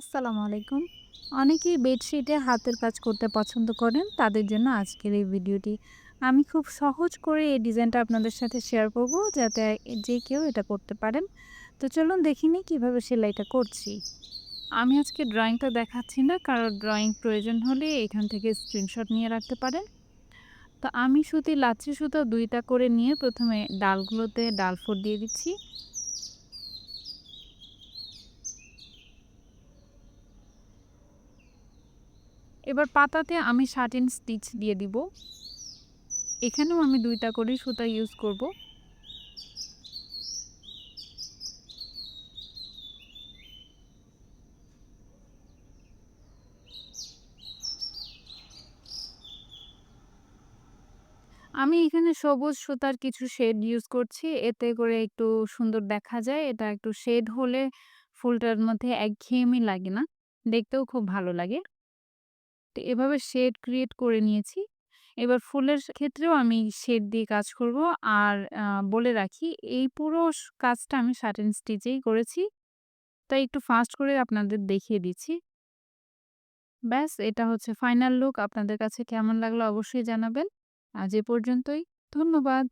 আসসালামু আলাইকুম। অনেকেই বেডশিটে হাতের কাজ করতে পছন্দ করেন, তাদের জন্য আজকের এই ভিডিওটি। আমি খুব সহজ করে এই ডিজাইনটা আপনাদের সাথে শেয়ার করব, যাতে যে কেউ এটা করতে পারেন। তো চলুন দেখি দেখিনি কীভাবে সেলাইটা করছি। আমি আজকে ড্রয়িংটা দেখাচ্ছি না, কারণ ড্রয়িং প্রয়োজন হলে এখান থেকে স্ক্রিনশট নিয়ে রাখতে পারেন। তো আমি সুতি, লাচ্ছি সুতো দুইটা করে নিয়ে প্রথমে ডালগুলোতে ডাল ফোর দিয়ে দিচ্ছি। এবার পাতাতে আমি শার্টিন স্টিচ দিয়ে দিব। এখানেও আমি দুইটা করে সুতা ইউজ করব। আমি এখানে সবুজ সুতার কিছু শেড ইউজ করছি, এতে করে একটু সুন্দর দেখা যায়। এটা একটু শেড হলে ফুলটার মধ্যে একঘেয়েমি লাগে না, দেখতেও খুব ভালো লাগে। এভাবে শেড ক্রিয়েট করে নিয়েছি। এবার ফুলের ক্ষেত্রেও আমি শেড দিয়ে কাজ করব। আর বলে রাখি, এই পুরো কাজটা আমি সাটেন স্টিচেই করেছি। তাই একটু ফাস্ট করে আপনাদের দেখিয়ে দিচ্ছি। ব্যাস, এটা হচ্ছে ফাইনাল লুক। আপনাদের কাছে কেমন লাগল অবশ্যই জানাবেন। আজ এ পর্যন্তই। ধন্যবাদ।